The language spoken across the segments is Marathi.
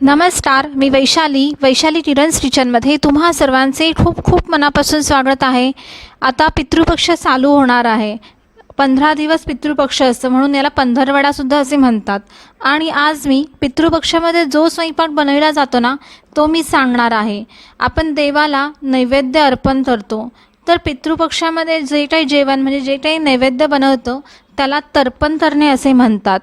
नमस्कार मी वैशाली. वैशाली किरण्स किचनमध्ये तुम्हा सर्वांचे खूप खूप मनापासून स्वागत आहे. आता पितृपक्ष चालू होणार आहे. पंधरा दिवस पितृपक्ष असतं म्हणून याला पंधरवडासुद्धा असे म्हणतात. आणि आज मी पितृपक्षामध्ये जो स्वयंपाक बनविला जातो ना तो मी सांगणार आहे. आपण देवाला नैवेद्य अर्पण करतो. तर पितृपक्षामध्ये जे काही जेवण म्हणजे जे काही नैवेद्य बनवतो त्याला तर्पण करणे असे म्हणतात.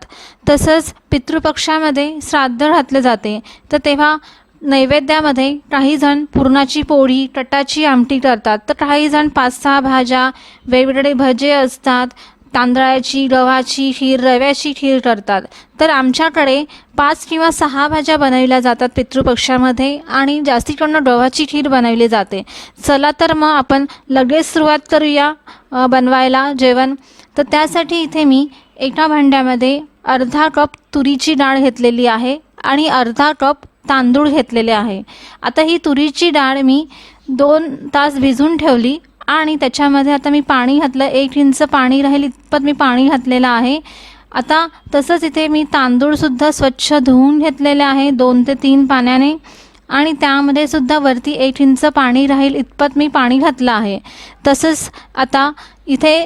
तसंच पितृपक्षामध्ये श्राद्ध घातले जाते. तर तेव्हा नैवेद्यामध्ये काही जण पुरणाची पोळी कटाची आमटी करतात. तर काही जण पाच सहा भाज्या वेगवेगळे भजे असतात. तांदळाची गव्हाची खीर रव्याची खीर करतात. तर आमच्याकडे पाच किंवा सहा भाज्या बनविल्या जातात पितृपक्षामध्ये आणि जास्तीकडनं गव्हाची खीर बनवली जाते. चला तर मग आपण लगेच सुरुवात करूया बनवायला जेवण. तर त्यासाठी इथे मी एका भांड्यामध्ये अर्धा कप तुरीची डाळ घेतलेली आहे आणि अर्धा कप तांदूळ घेतलेले आहे. आता ही तुरीची डाळ मी दोन तास भिजून ठेवली. आणि त्याच्यामध्ये आता मी पाणी घातलं एक इंच पाणी राहील इतपत मी पाणी घातलेलं आहे. आता तसंच इथे मी तांदूळसुद्धा स्वच्छ धुवून घेतलेले आहे दोन ते तीन पाण्याने. आणि त्यामध्ये सुद्धा वरती एक इंच पाणी राहील इतपत मी पाणी घातलं आहे. तसंच आता इथे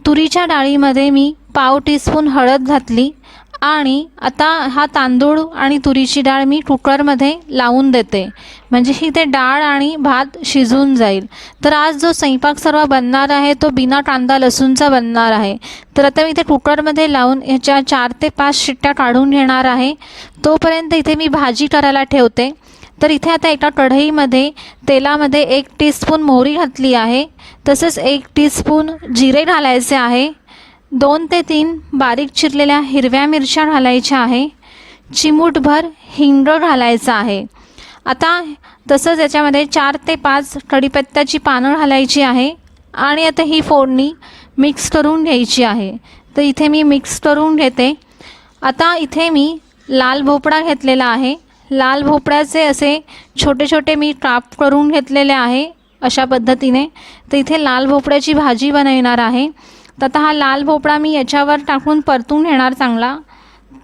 तुरीच्या डाळीमध्ये मी पाव टीस्पून हळद घातली आणि आता हा तांदूळ आणि तुरीची डाळ मी कुकरमध्ये लावून देते. म्हणजे ही ते डाळ आणि भात शिजून जाईल. तर आज जो स्वयंपाक सर्व बनणार आहे तो बिना कांदा लसूणचा बनणार आहे. तर आता मी ते कुकरमध्ये लावून ह्याच्या चार ते पाच शिट्ट्या काढून घेणार आहे. तोपर्यंत इथे मी भाजी करायला ठेवते. तर इथे आता एका कढईमध्ये तेलामध्ये एक टीस्पून मोहरी घातली आहे. तसेच एक टीस्पून जिरे घालायचे आहे. दोन ते तीन बारीक चिरलेल्या हिरव्या मिरच्या घालायच्या आहे. चिमूटभर हिंग घालायचं आहे. आता तसंच याच्यामध्ये चार ते पाच कढीपत्त्याची पानं घालायची आहे आणि आता ही फोडणी मिक्स करून घ्यायची आहे. तर इथे मी मिक्स करून घेते. आता इथे मी लाल भोपळा घेतलेला आहे. लाल भोपळ्याचे असे छोटे छोटे मी काप करून घेतलेले आहे अशा पद्धतीने. तर इथे लाल भोपळ्याची भाजी बनवणार आहे. तर आता हा लाल भोपळा मी याच्यावर टाकून परतून घेणार चांगला.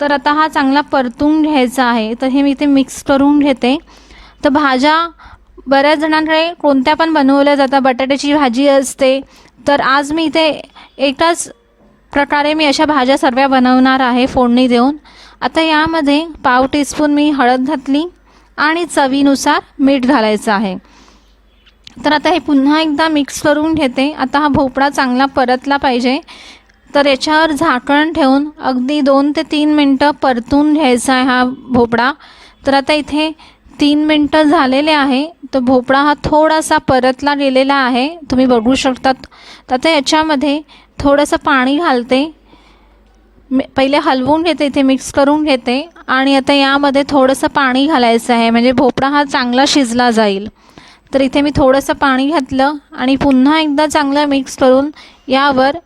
तर आता हा चांगला परतून घ्यायचा आहे. तर हे मी इथे मिक्स करून घेते. तर भाज्या बऱ्याच जणांकडे कोणत्या पण बनवल्या जातात. बटाट्याची भाजी असते. तर आज मी इथे एकाच प्रकारे मी अशा भाज्या सर्व बनवणार आहे फोडणी देऊन. आता यामध्ये पाव टीस्पून मी हळद घातली आणि चवीनुसार मीठ घालायचं आहे. तर आता हे पुन्हा एकदा मिक्स करून घेते. आता हा भोपळा चांगला परतला पाहिजे. तर याच्यावर झाकण ठेवून अगदी दोन ते तीन मिनटं परतून घ्यायचा आहे हा भोपळा. तर आता इथे तीन मिनटं झालेले आहे. तर भोपळा हा थोडासा परतला गेलेला आहे. तुम्ही बघू शकतात. तर आता याच्यामध्ये थोडंसं पाणी घालते. पहिले हलवून घेते इथे मिक्स करून घेते. आणि आता यामध्ये थोडंसं पाणी घालायचं आहे. म्हणजे भोपळा हा चांगला शिजला जाईल. तर इथे मी थोडंसं पाणी घातलं आणि पुन्हा एकदा चांगलं मिक्स करून यावर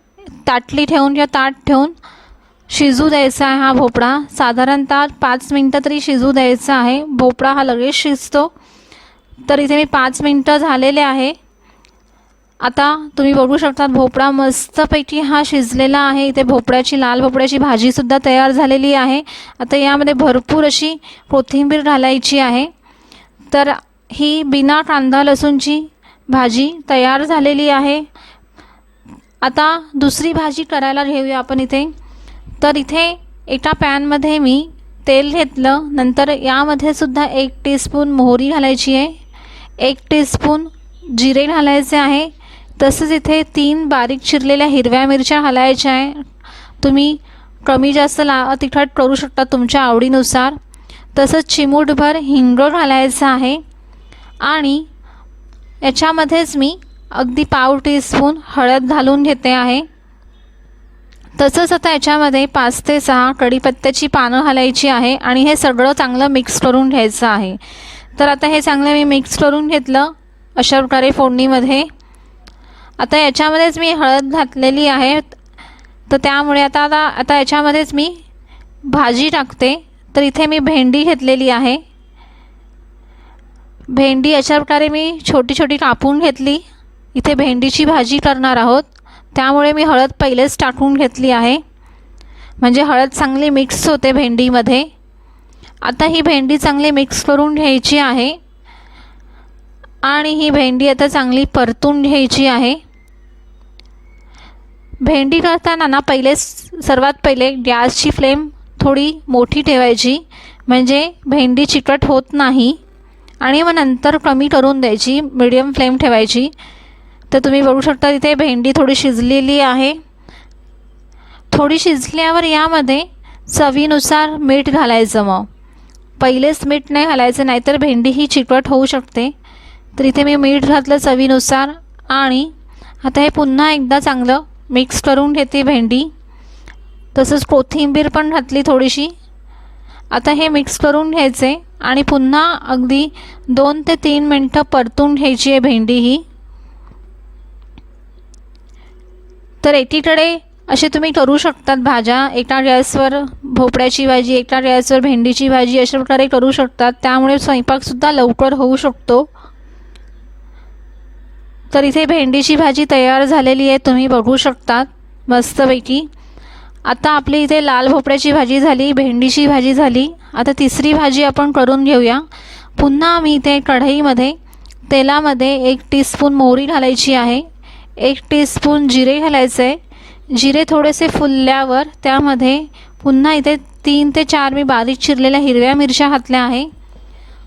ताटली ठेवून किंवा ताट ठेवून शिजू द्यायचा आहे हा भोपळा. साधारणतः पाच मिनटं तरी शिजू द्यायचा आहे. भोपळा हा लगेच शिजतो. तर इथे मी पाच मिनटं झालेले आहे. आता तुम्ही बघू शकता भोपळा मस्तपैकी हा शिजलेला आहे. इथे भोपळ्याची लाल भोपळ्याची भाजीसुद्धा तयार झालेली आहे. आता यामध्ये भरपूर अशी कोथिंबीर घालायची आहे. तर ही बिना कांदा लसूणची भाजी तयार झालेली आहे. आता दुसरी भाजी करायला घेऊया आपण इथे. तर इथे एका पॅनमध्ये मी तेल घेतलं. नंतर यामध्ये सुद्धा एक टीस्पून मोहरी घालायची आहे. एक टीस्पून जिरे घालायचे आहे. तसंच इथे तीन बारीक चिरलेल्या हिरव्या मिरच्या घालायच्या आहे. तुम्ही कमी जास्त ला तिखट करू शकता तुमच्या आवडीनुसार. तसंच चिमूटभर हिंग घालायचं आहे. आणि याच्यामध्येच मी अगदी पाव टीस्पून हळद घालून घेते आहे. तसंच आता याच्यामध्ये पाच ते सहा कढीपत्त्याची पानं घालायची आहे आणि हे सगळं चांगलं मिक्स करून घ्यायचं आहे. तर आता हे चांगलं मी मिक्स करून घेतलं अशा प्रकारे फोडणीमध्ये. आता याच्यामध्येच मी हळद घातलेली आहे. तर त्यामुळे आता आता आता याच्यामध्येच मी भाजी टाकते. तर इथे मी भेंडी घेतलेली आहे. भेंडी अशा प्रकारे मी छोटी छोटी कापून घेतली. इथे भेंडीची भाजी करणार आहोत. त्यामुळे मी हळद पहिलेच टाकून घेतली आहे. म्हणजे हळद चांगली मिक्स होते भेंडीमध्ये. आता ही भेंडी चांगली मिक्स करून घ्यायची आहे. आणि ही भेंडी आता चांगली परतून घ्यायची आहे. भेंडी करताना ना पहिले सर्वात पहिले गॅसची फ्लेम थोडी मोठी ठेवायची. म्हणजे भेंडी चिकट होत नाही. आणि मग नंतर कमी करून द्यायची मिडियम फ्लेम ठेवायची. तर तुम्ही बघू शकता तिथे भेंडी थोडी शिजलेली आहे. थोडी शिजल्यावर यामध्ये चवीनुसार मीठ घालायचं मग. पहिलेच मीठ नाही घालायचं नाहीतर भेंडी ही चिकट होऊ शकते. तर इथे मी मीठ घातलं चवीनुसार आणि आता हे पुन्हा एकदा चांगलं मिक्स करून घेते भेंडी. तसंच कोथिंबीर पण घातली थोडीशी. आता हे मिक्स करून घ्यायचे आणि पुन्हा अगदी दोन ते तीन मिनटं परतून घ्यायची आहे भेंडी ही. तर एकीकडे असे तुम्ही करू शकतात भाज्या. एका गॅसवर भोपळ्याची भाजी एका गॅसवर भेंडीची भाजी अशा प्रकारे करू शकतात. त्यामुळे स्वयंपाकसुद्धा लवकर होऊ शकतो. तर इथे भेंडीची भाजी तयार झालेली आहे तुम्ही बघू शकतात मस्तपैकी. आता आपली इथे लाल भोपळ्याची भाजी झाली भेंडीची भाजी झाली. आता तिसरी भाजी आपण करून घेऊया. पुन्हा मी इथे कढईमध्ये तेलामध्ये एक टीस्पून मोहरी घालायची आहे. एक टीस्पून जिरे घालायचे. आहे जिरे थोडेसे फुलल्यावर त्यामध्ये पुन्हा इथे तीन ते चार मी बारीक चिरलेल्या हिरव्या मिरच्या घातल्या आहे.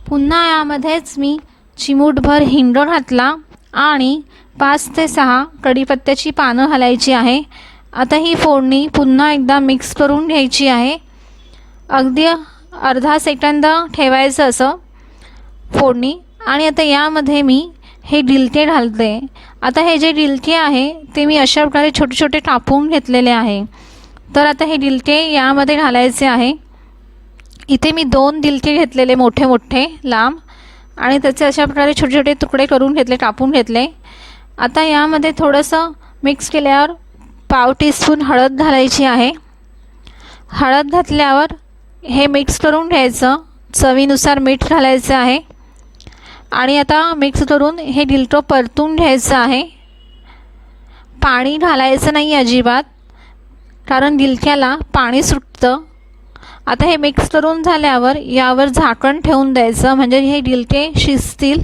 पुन्हा यामध्येच मी चिमूटभर हिंग घातला आणि पाच ते सहा कढीपत्त्याची पानं घालायची आहे. आता ही फोडणी पुन्हा एकदा मिक्स करून घ्यायची आहे. अगदी अर्धा सेकंद ठेवायचं असं फोडणी. आणि आता यामध्ये मी हे डिलके घालते. आता हे जे डिलके आहे ते मी अशा प्रकारे छोटे छोटे कापून घेतलेले आहे. तर आता हे डिलके यामध्ये घालायचे आहे. इथे मी दोन दिलके घेतलेले मोठे मोठे लांब. आणि त्याचे अशा प्रकारे छोटे छोटे तुकडे करून घेतले कापून घेतले. आता यामध्ये थोडंसं मिक्स केल्यावर पाव टीस्पून हळद घालायची आहे. हळद घातल्यावर हे मिक्स करून घ्यायचं. चवीनुसार मीठ घालायचं आहे. आणि आता मिक्स करून हे ढिलटो परतून घ्यायचं आहे. पाणी घालायचं नाही अजिबात कारण गिलक्याला पाणी सुटतं. आता हे मिक्स करून झाल्यावर यावर झाकण ठेवून द्यायचं म्हणजे हे गिलके शिजतील.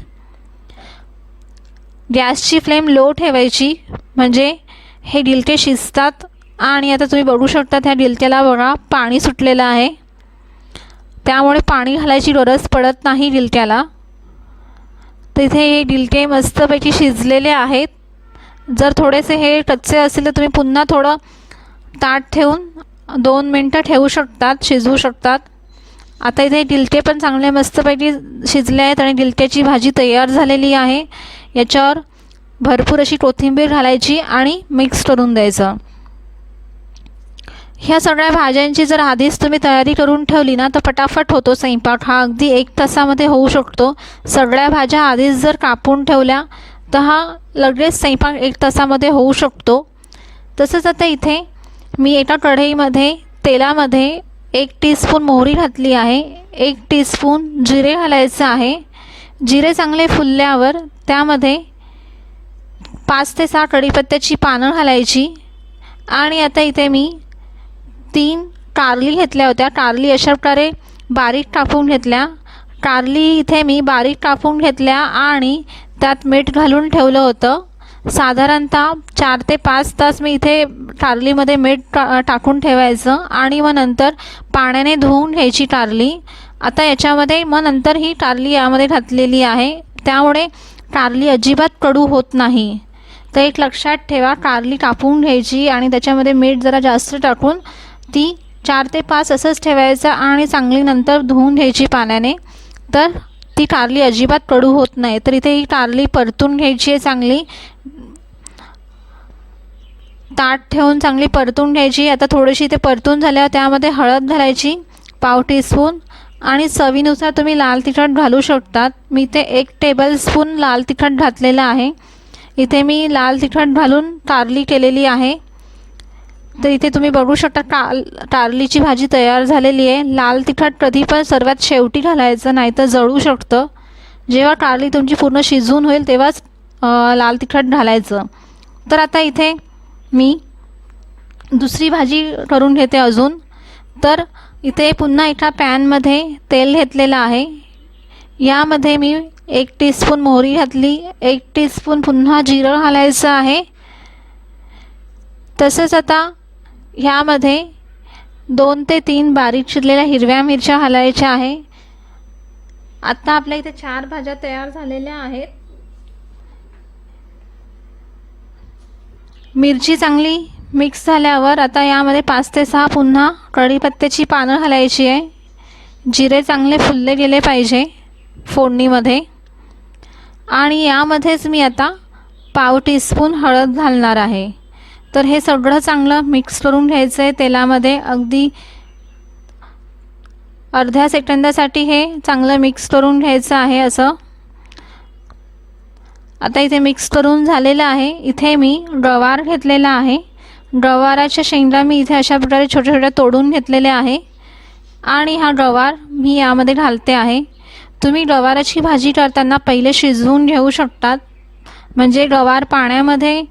गॅसची फ्लेम लो ठेवायची म्हणजे हे गिलके शिजतात आणि आता तुम्ही बघू शकता त्या गिलक्याला बघा पाणी सुटलेलं आहे. त्यामुळे पाणी घालायची गरज पडत नाही गिलक्याला तिथे हे गिलके मस्तपैकी शिजलेले आहेत. जर थोडेसे हे कच्चे असतील तर तुम्ही पुन्हा थोडं ताट ठेवून दोन मिनटं ठेवू शकतात शिजवू शकतात. आता इथे गिलके पण चांगले मस्तपैकी शिजले आहेत आणि गिलक्याची भाजी तयार झालेली आहे. याच्यावर भरपूर अशी कोथिंबीर घालायची आणि मिक्स करून द्यायचं. ह्या सगळ्या भाज्यांची जर आधीच तुम्ही तयारी करून ठेवली ना तर पटाफट होतो स्वयंपाक. हा अगदी एक तासामध्ये होऊ शकतो. सगळ्या भाज्या आधीच जर कापून ठेवल्या तर हा लगेच स्वयंपाक एक तासामध्ये होऊ शकतो. तसंच आता इथे मी एका कढईमध्ये तेलामध्ये एक टीस्पून मोहरी घातली आहे. एक टीस्पून जिरे घालायचं आहे. जिरे चांगले फुलल्यावर त्यामध्ये पाच ते सहा कढीपत्त्याची पानं घालायची. आणि आता इथे मी तीन कारली घेतल्या होत्या. कारली अशा प्रकारे बारीक कापून घेतल्या. कारली इथे मी बारीक कापून घेतल्या आणि त्यात मीठ घालून ठेवलं होतं. साधारणतः चार ते पाच तास मी इथे कारलीमध्ये मीठ टाकून ठेवायचं आणि मग नंतर पाण्याने धुवून घ्यायची कारली. आता याच्यामध्ये मग नंतर ही कारली यामध्ये घातलेली आहे. त्यामुळे कारली अजिबात कडू होत नाही. तर एक लक्षात ठेवा कारली कापून घ्यायची आणि त्याच्यामध्ये मीठ जरा जास्त टाकून ती चार ते पाच असंच ठेवायचं आणि चांगली नंतर धुवून घ्यायची पाण्याने. तर ती कारली अजिबात कडू होत नाही. तर इथे ही कारली परतून घ्यायची आहे चांगली. ताट ठेवून चांगली परतून घ्यायची. आता थोडीशी ते परतून झाल्यावर त्यामध्ये हळद घालायची पाव टीस्पून. आणि चवीनुसार तुम्ही लाल तिखट घालू शकतात. मी ते एक टेबलस्पून लाल तिखट घातलेलं आहे. इथे मी लाल तिखट घालून कारली केलेली आहे. तर इथे तुम्ही बघू शकता कार कारलीची भाजी तयार झालेली आहे. लाल तिखट कधी पण सर्वात शेवटी घालायचं नाही तर जळू शकतं. जेव्हा कारली तुमची पूर्ण शिजून होईल तेव्हाच लाल तिखट घालायचं. तर आता इथे मी दुसरी भाजी करून घेते अजून. तर इथे पुन्हा एका पॅनमध्ये तेल घेतलेलं आहे. यामध्ये मी एक टीस्पून मोहरी घातली एक टीस्पून पुन्हा जिरं घालायचं आहे. तसंच आता ह्यामध्ये दोन ते तीन बारीक चिरलेल्या हिरव्या मिरच्या घालायच्या आहे. आत्ता आपल्या इथे चार भाज्या तयार झालेल्या आहेत. मिरची चांगली मिक्स झाल्यावर आता यामध्ये पाच ते सहा पुन्हा कढीपत्त्याची पानं घालायची आहे. जिरे चांगले फुलले गेले पाहिजे फोडणीमध्ये. आणि यामध्येच मी आता पाव टीस्पून हळद घालणार आहे. तर हे सगळं चांगलं मिक्स करून घ्यायचं आहे तेलामध्ये. अगदी अर्ध्या सेकंदासाठी हे चांगलं मिक्स करून घ्यायचं आहे असं. आता इथे मिक्स करून झालेलं आहे. इथे मी गवार घेतलेला आहे. गवाराच्या शेंगा मी इथे अशा प्रकारे छोट्या छोट्या तोडून घेतलेल्या आहे. आणि हा गवार मी यामध्ये घालते आहे. तुम्ही गवाराची भाजी करताना पहिले शिजवून घेऊ शकतात. म्हणजे गवार पाण्यामध्ये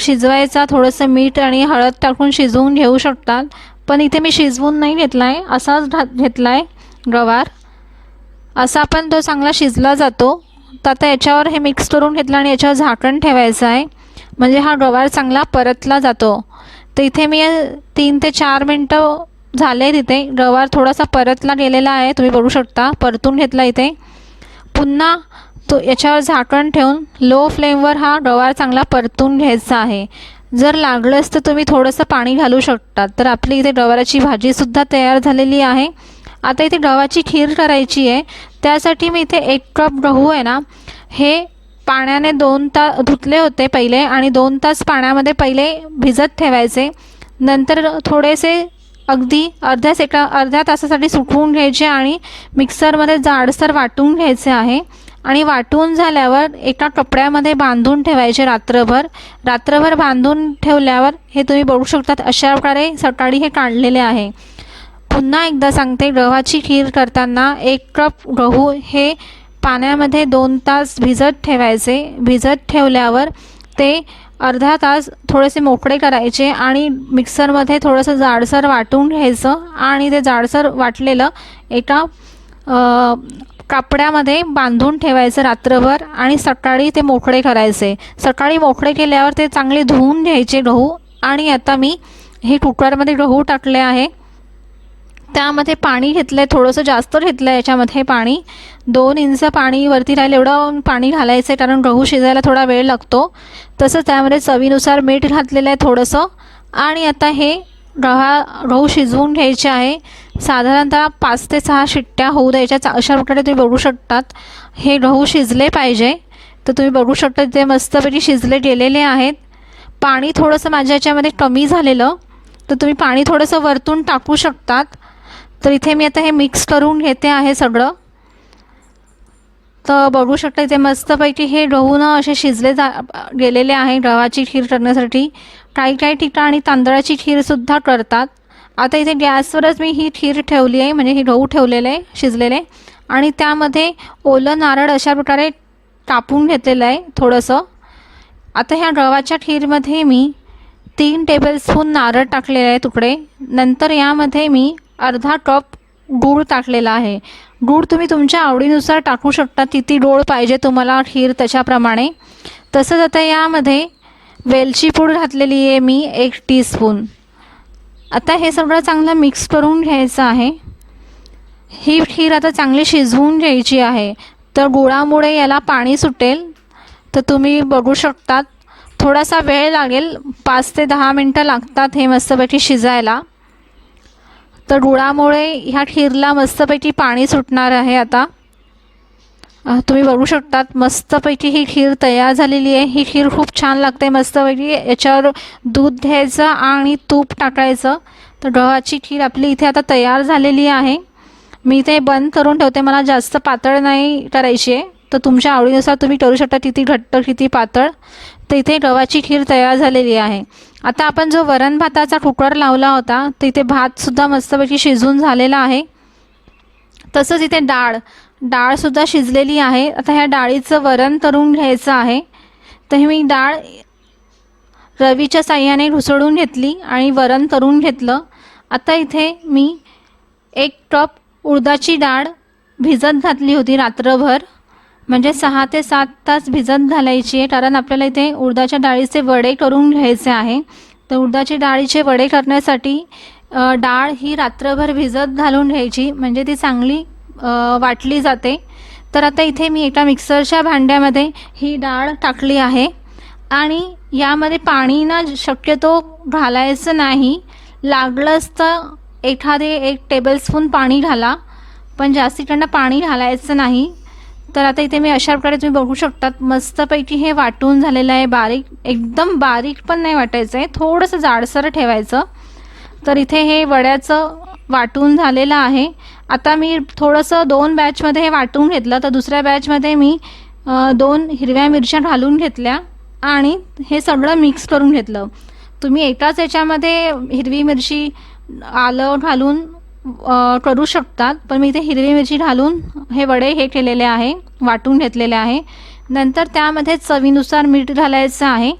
शिजवायचा थोडंसं मीठ आणि हळद टाकून शिजवून घेऊ शकतात. पण इथे मी शिजवून नाही घेतला आहे असाच घा घेतला आहे गवार. असा पण तो चांगला शिजला जातो. तर आता याच्यावर हे मिक्स करून घेतलं आणि याच्यावर झाकण ठेवायचं आहे. म्हणजे हा गवार चांगला परतला जातो. तर इथे मी तीन ते चार मिनटं झाले तिथे. गवार थोडासा परतला गेलेला आहे. तुम्ही बघू शकता. परतून घेतला इथे. पुन्हा तो याच्यावर झाकण ठेवून लो फ्लेमवर हा गवार चांगला परतून घ्यायचा आहे. जर लागलंच तर तुम्ही थोडंसं पाणी घालू शकता. तर आपली इथे गवाराची भाजीसुद्धा तयार झालेली आहे. आता इथे गव्हाची खीर करायची आहे. त्यासाठी मी इथे एक कप गहू आहे ना हे पाण्याने दोन तास धुतले होते पहिले आणि दोन तास पाण्यामध्ये पहिले भिजत ठेवायचे. नंतर थोडेसे अगदी अर्ध्या सेका अर्ध्या तासासाठी सुकवून घ्यायचे आणि मिक्सरमध्ये जाडसर वाटून घ्यायचे आहे. आणि वाटून झाल्यावर एका कपड्यामध्ये बांधून ठेवायचे रात्रभर. रात्रभर बांधून ठेवल्यावर हे तुम्ही बघू शकतात अशा प्रकारे सकाळी हे काढलेले आहे. पुन्हा एकदा सांगते गव्हाची खीर करताना एक कप गहू हे पाण्यामध्ये दोन तास भिजत ठेवायचे. भिजत ठेवल्यावर ते अर्धा तास थोडेसे मोकळे करायचे आणि मिक्सरमध्ये थोडंसं जाडसर वाटून घ्यायचं आणि ते जाडसर वाटलेलं एका कापड्यामध्ये बांधून ठेवायचं रात्रभर आणि सकाळी ते मोकळे करायचे. सकाळी मोकळे केल्यावर ते चांगले धुवून घ्यायचे गहू आणि आता मी हे कुकरमध्ये गहू टाकले आहे. त्यामध्ये पाणी घेतलं आहे थोडंसं जास्त घेतलं आहे याच्यामध्ये पाणी. दोन इंच पाणी वरती राहील एवढं पाणी घालायचं आहे कारण गहू शिजायला थोडा वेळ लागतो. तसंच त्यामध्ये चवीनुसार मीठ घातलेलं आहे थोडंसं. आणि आता हे गव्हा गहू शिजवून घ्यायचे आहे. साधारणतः पाच ते सहा शिट्ट्या होऊ द्यायच्या. अशा प्रकारे तुम्ही बघू शकतात. हे गहू शिजले पाहिजे. तर तुम्ही बघू शकता ते मस्तपैकी शिजले गेलेले आहेत. पाणी थोडंसं माझ्या याच्यामध्ये कमी झालेलं. तर तुम्ही पाणी थोडंसं वरतून टाकू शकतात. तर इथे मी आता हे मिक्स करून घेते आहे सगळं. तर बघू शकता इथे मस्तपैकी हे गहू ना असे शिजले जा गेलेले आहे गव्हाची खीर करण्यासाठी. काही काही ठिकाणी तांदळाची खीरसुद्धा करतात. आता इथे गॅसवरच मी ही खीर ठेवली आहे म्हणजे हे गहू ठेवलेले आहे शिजलेले. आणि त्यामध्ये ओलं नारळ अशा प्रकारे कापून घेतलेलं आहे थोडंसं. आता ह्या गव्हाच्या खीरमध्ये मी तीन टेबलस्पून नारळ टाकलेले आहे तुकडे. नंतर यामध्ये मी अर्धा कप गूळ टाकलेला आहे. गूळ तुम्ही तुमच्या आवडीनुसार टाकू शकता. किती डोळ पाहिजे तुम्हाला खीर त्याच्याप्रमाणे. तसंच आता यामध्ये वेलची पूड घातलेली आहे मी एक टीस्पून आता हे सगळं चांगलं मिक्स करून घ्यायचं आहे. ही खीर आता चांगली शिजवून घ्यायची आहे. तर गुळामुळे याला पाणी सुटेल. तर तुम्ही बघू शकतात. थोडासा वेळ लागेल. पाच ते दहा मिनटं लागतात हे मस्तपैकी शिजायला. तर गुळामुळे ह्या खीरला मस्तपैकी पाणी सुटणार आहे आता. तुम्ही बघू शकतात मस्तपैकी ही खीर तयार झालेली आहे. ही खीर खूप छान लागते मस्तपैकी. याच्यावर दूध घ्यायचं आणि तूप टाकायचं. तर गव्हाची खीर आपली इथे आता तयार झालेली आहे. मी इथे बंद करून ठेवते मला जास्त पातळ नाही करायची आहे. तर तुमच्या आवडीनुसार तुम्ही करू शकता किती घट्ट किती पातळ. तर इथे गव्हाची खीर तयार झालेली आहे. आता आपण जो वरण भाताचा कुकर लावला होता तिथे भातसुद्धा मस्तपैकी शिजून झालेला आहे. तसंच इथे डाळ डाळसुद्धा शिजलेली आहे. आता ह्या डाळीचं वरण करून घ्यायचं आहे. तर मी डाळ रवीच्या साह्याने घुसळून घेतली आणि वरण करून घेतलं. आता इथे मी एक कप उडदाची डाळ भिजत घातली होती रात्रभर. म्हणजे सहा ते सात तास भिजत घालायची आहे कारण आपल्याला इथे उडदाच्या डाळीचे वडे करून घ्यायचे आहे. तर उडदाची डाळीचे वडे करण्यासाठी डाळ ही रात्रभर भिजत घालून घ्यायची म्हणजे ती चांगली वाटली जाते. तर आता इथे मी एका मिक्सरच्या भांड्यामध्ये ही डाळ टाकली आहे. आणि यामध्ये पाणी ना शक्यतो घालायचं नाही. लागलंच तर एखादे एक टेबलस्पून पाणी घाला पण जास्तीकडनं पाणी घालायचं नाही. तर आता इथे मी अशा प्रकारे तुम्ही बघू शकतात मस्तपैकी हे वाटून झालेलं आहे बारीक एकदम बारीक पण नाही वाटायचं आहे थोडंसं जाडसर ठेवायचं. तर इथे हे वड्याचं वाटून झालेलं आहे. आता मी थोडंसं दोन बॅचमध्ये हे वाटून घेतलं तर दुसऱ्या बॅचमध्ये मी दोन हिरव्या मिरच्या घालून घेतल्या आणि हे सगळं मिक्स करून घेतलं. तुम्ही एकाच याच्यामध्ये हिरवी मिरची आलं घालून करू शकतात. पण मी इथे हिरवी मिरची घालून हे वडे हे केलेले आहे वाटून घेतलेले आहे. नंतर त्यामध्ये चवीनुसार मीठ घालायचं आहे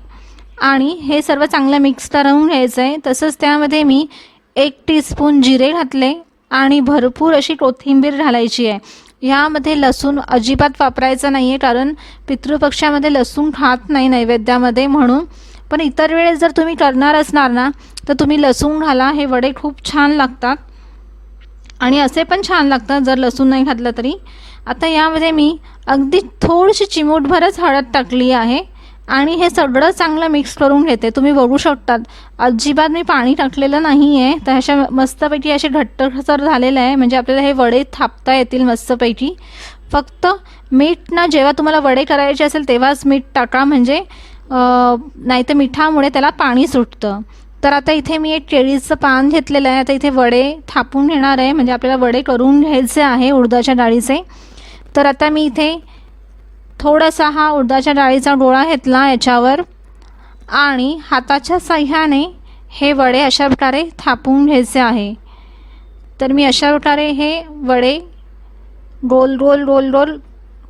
आणि हे सर्व चांगलं मिक्स करून घ्यायचं आहे तसंच त्यामध्ये मी एक टीस्पून जिरे घातले आणि भरपूर अशी कोथिंबीर घालायची आहे. ह्यामध्ये लसूण अजिबात वापरायचं नाही आहे कारण पितृपक्षामध्ये लसूण खात नाही नैवेद्यामध्ये म्हणून. पण इतर वेळेस जर तुम्ही करणार असणार ना तर तुम्ही लसूण घाला. हे वडे खूप छान लागतात. आणि असे पण छान लागतात जर लसूण नाही घातलं तरी. आता यामध्ये मी अगदी थोडीशी चिमूटभरच हळद टाकली आहे आणि हे सगळं चांगलं मिक्स करून घेते. तुम्ही बघू शकतात. अजिबात मी पाणी टाकलेलं नाही आहे तर अशा मस्तपैकी असे घट्टसर झालेलं आहे. म्हणजे आपल्याला हे वडे थापता येतील मस्तपैकी. फक्त मीठ ना जेव्हा तुम्हाला वडे करायचे असेल तेव्हाच मीठ टाका. म्हणजे नाही तर मिठामुळे त्याला पाणी सुटतं. तर आता इथे मी एक केळीचं पान घेतलेलं आहे. आता इथे वडे थापून घेणार आहे. म्हणजे आपल्याला वडे करून घ्यायचे आहे उडदाच्या डाळीचे. तर आता मी इथे थोडासा हा उडदाच्या डाळीचा गोळा घेतला याच्यावर. आणि हाताच्या साह्याने हे वडे अशा प्रकारे थापून घ्यायचे आहे. तर मी अशा प्रकारे हे वडे गोल गोल गोल गोल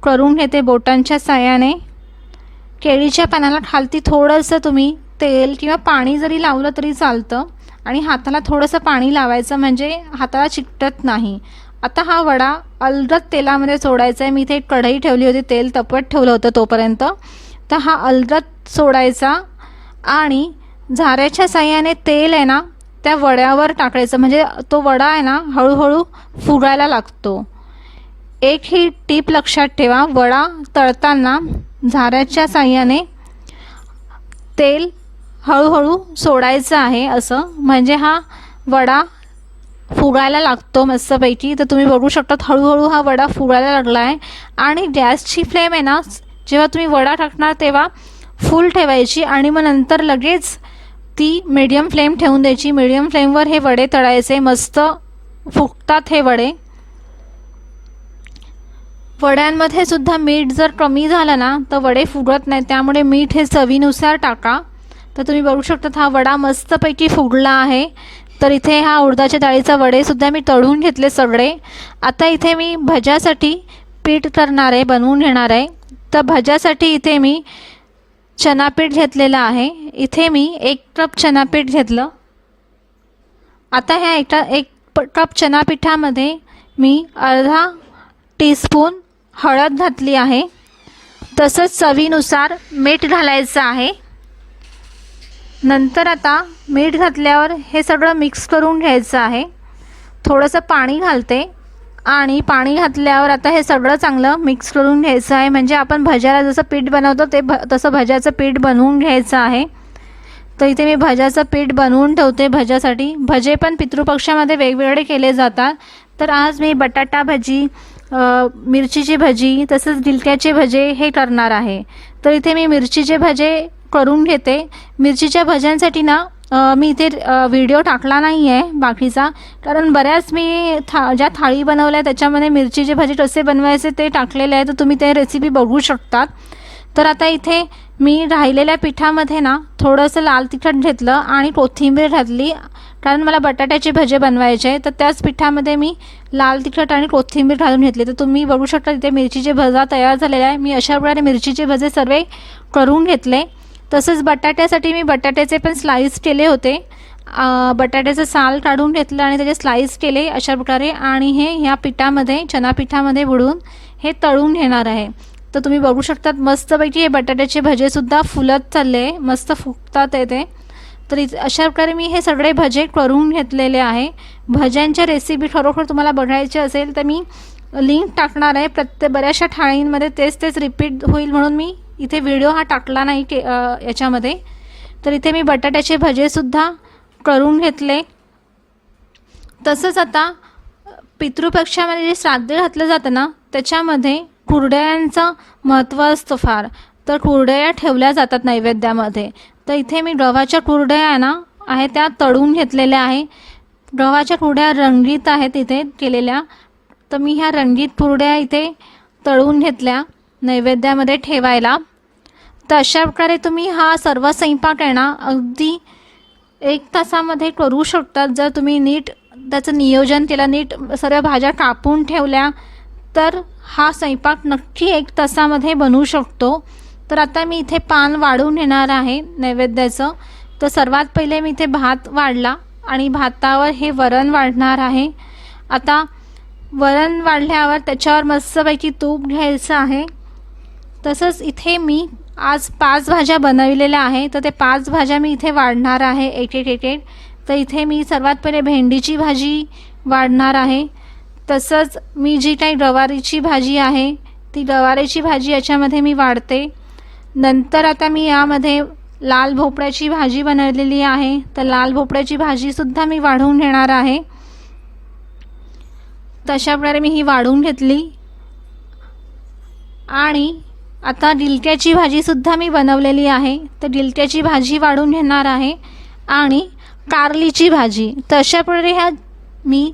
करून घेते बोटांच्या साह्याने. केळीच्या पानाला खालती थोडंसं तुम्ही तेल किंवा पाणी जरी लावलं तरी चालतं आणि हाताला थोडंसं पाणी लावायचं म्हणजे हाताला चिकटत नाही. आता हा वडा अलगद तेलामध्ये सोडायचा आहे मी इथे एक कढई ठेवली होती तेल तपत ठेवलं होतं तोपर्यंत. तर हा अलगद सोडायचा आणि झाऱ्याच्या साह्याने तेल आहे ना त्या वड्यावर टाकायचं. म्हणजे तो वडा आहे ना हळूहळू फुगायला लागतो. एक ही टीप लक्षात ठेवा. वडा तळताना झाऱ्याच्या साह्याने तेल हळूहळू सोडायचं आहे असं. म्हणजे हा वडा फुगायला लागतो मस्तपैकी. तर तुम्ही बघू शकतात हळूहळू हा वडा फुगायला लागला आहे आणि गॅसची फ्लेम आहे ना जेव्हा तुम्ही वडा टाकणार तेव्हा फुल ठेवायची आणि मग नंतर लगेच ती मीडियम फ्लेम ठेवून द्यायची. मीडियम फ्लेमवर हे वडे तळायचे. मस्त फुगतात हे वडे. वड्यांमध्ये सुद्धा मीठ जर कमी झालं ना तर वडे फुगत नाही त्यामुळे मीठ हे चवीनुसार टाका. तर तुम्ही बघू शकता हा वडा मस्तपैकी फुगला आहे. तर इथे हा उडदाच्या डाळीचा वडेसुद्धा मी तळून घेतले सगळे. आता इथे मी भज्यासाठी पीठ करणार आहे बनवून घेणार आहे. तर भज्यासाठी इथे मी चनापीठ घेतलेलं आहे. इथे मी एक कप चनापीठ घेतलं. आता ह्या एका एक प- कप चनापिठामध्ये मी अर्धा टीस्पून हळद घातली आहे. तसंच चवीनुसार मीठ घालायचं आहे. नंतर आता मीठ घातल्यावर हे सगळं मिक्स करून घ्यायचं आहे. थोडंसं पाणी घालते. आणि पाणी घातल्यावर आता हे सगळं चांगलं मिक्स करून घ्यायचं आहे. म्हणजे आपण भज्याला जसं पीठ बनवतो ते भ तसं भज्याचं पीठ बनवून घ्यायचं आहे. तर इथे मी भज्याचं पीठ बनवून ठेवते भज्यासाठी. भजे पण पितृपक्षामध्ये वेगवेगळे केले जातात. तर आज मी बटाटा भजी मिरचीची भजी तसंच गिलक्याचे भजे हे करणार आहे. तर इथे मी मिरचीचे भजे करून घेते. मिरचीच्या भज्यांसाठी ना मी इथे व्हिडिओ टाकला नाही आहे बाकीचा. कारण बऱ्याच मी था ज्या थाळी बनवल्या त्याच्यामध्ये मिरचीचे भजे कसे बनवायचे ते टाकलेले आहे तर तुम्ही ते रेसिपी बघू शकतात. तर आता इथे मी राहिलेल्या पिठामध्ये ना थोडंसं लाल तिखट घेतलं आणि कोथिंबीर घातली. कारण मला बटाट्याचे भजे बनवायचे आहे तर त्याच पिठामध्ये मी लाल तिखट आणि कोथिंबीर घालून घेतली. तर तुम्ही बघू शकता तिथे मिरचीचे भजा तयार झालेले आहे मी अशा प्रकारे मिरचीचे भजे सर्व करून घेतले. तसंच बटाट्यासाठी मी बटाट्याचे पण स्लाईस केले होते. बटाट्याचं साल काढून घेतलं आणि त्याचे स्लाईस केले अशा प्रकारे आणि हे ह्या पिठामध्ये चना पिठामध्ये हे तळून घेणार आहे. तर तुम्ही बघू शकतात मस्तपैकी हे बटाट्याचे भजेसुद्धा फुलत चालले मस्त फुगतात आहे ते. तर अशा प्रकारे मी हे सगळे भजे करून घेतलेले आहे. भज्यांच्या रेसिपी खरोखर तुम्हाला बघायची असेल तर मी लिंक टाकणार आहे. प्रत्येक बऱ्याचशा ठाळींमध्ये तेच तेच रिपीट होईल म्हणून मी इथे व्हिडिओ हा टाकला नाही के याच्यामध्ये. तर इथे मी बटाट्याचे भजेसुद्धा करून घेतले. तसंच आता पितृपक्षामध्ये जे श्राद्ध घातलं जातं ना त्याच्यामध्ये कुरड्यांचं महत्त्व असतं फार. तर कुरडया ठेवल्या जातात नैवेद्यामध्ये. तर इथे मी गव्हाच्या कुरडया ना आहे त्या तळून घेतलेल्या आहे. गव्हाच्या कुरड्या रंगीत आहेत इथे केलेल्या. तर मी ह्या रंगीत कुरड्या इथे तळून घेतल्या. नैवेद्यामध्ये ठेवायला. तर अशा प्रकारे तुम्ही हा सर्व स्वयंपाक आहे ना अगदी एक तासामध्ये करू शकतात जर तुम्ही नीट त्याचं नियोजन केलं नीट सर्व भाज्या कापून ठेवल्या तर हा स्वयंपाक नक्की एक तासामध्ये बनवू शकतो. तर आता मी इथे पान वाढून घेणार आहे नैवेद्याचं. तर सर्वात पहिले मी इथे भात वाढला आणि भातावर हे वरण वाढणार आहे. आता वरण वाढल्यावर त्याच्यावर मस्तपैकी तूप घ्यायचं आहे. तसंच इथे मी आज पाच भाज्या बनविलेल्या आहे तर ते पाच भाज्या मी इथे वाढणार आहे. एक एक एक एक. तर इथे मी सर्वात पहिले भेंडीची भाजी वाढणार आहे. तसंच मी जी काही गवारीची भाजी आहे ती गवारीची भाजी याच्यामध्ये मी वाढते. नंतर आता मी यामध्ये लाल भोपळ्याची भाजी बनवलेली आहे. तर लाल भोपळ्याची भाजीसुद्धा मी वाढवून घेणार आहे. तशा प्रकारे मी ही वाढवून घेतली. आणि आता गिलक्याची भाजीसुद्धा मी बनवलेली आहे. तर गिलक्याची भाजी वाढून घेणार आहे. आणि कारलीची भाजी. तर अशा प्रकारे ह्या मी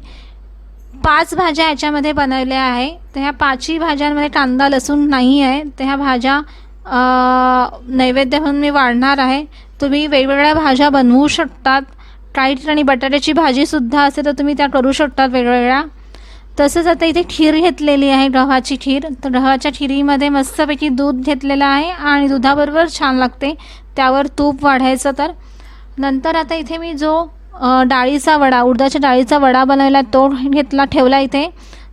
पाच भाज्या याच्यामध्ये बनवल्या आहे. तर ह्या पाचही भाज्यांमध्ये कांदा लसूण नाही आहे. तर ह्या भाज्या नैवेद्य म्हणून मी वाढणार आहे. तुम्ही वेगवेगळ्या भाज्या बनवू शकतात. काही ठिकाणी बटाट्याची भाजीसुद्धा असेल तर तुम्ही त्या करू शकतात वेगवेगळ्या. तसंच आता इथे खीर घेतलेली आहे गव्हाची खीर. तर गव्हाच्या खिरीमध्ये मस्तपैकी दूध घेतलेलं आहे आणि दुधाबरोबर छान लागते. त्यावर तूप वाढायचं तर. नंतर आता इथे मी जो डाळीचा वडा उडदाच्या डाळीचा वडा बनवला तो घेतला ठेवला इथे.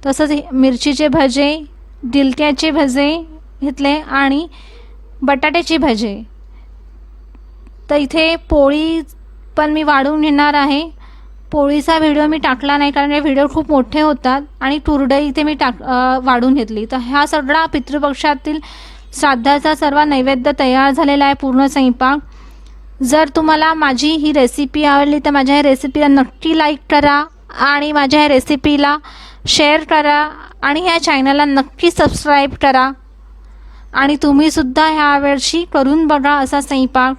तसंच मिरचीचे भजे दिलक्याचे भजे घेतले आणि बटाट्याची भजे. तर इथे पोळी पण मी वाढवून घेणार आहे. पोळीचा व्हिडिओ मी टाकला नाही कारण हे व्हिडिओ खूप मोठे होतात आणि तुरडई इथे मी टाक वाढून घेतली. तर हा सगळा पितृपक्षातील श्राद्धाचा सर्व नैवेद्य तयार झालेला आहे पूर्ण स्वयंपाक. जर तुम्हाला माझी ही रेसिपी आवडली तर माझ्या ह्या रेसिपीला नक्की लाईक करा आणि माझ्या ह्या रेसिपीला शेअर करा आणि ह्या चॅनलला नक्की सबस्क्राईब करा. आणि तुम्हीसुद्धा ह्या वर्षी करून बघा असा स्वयंपाक.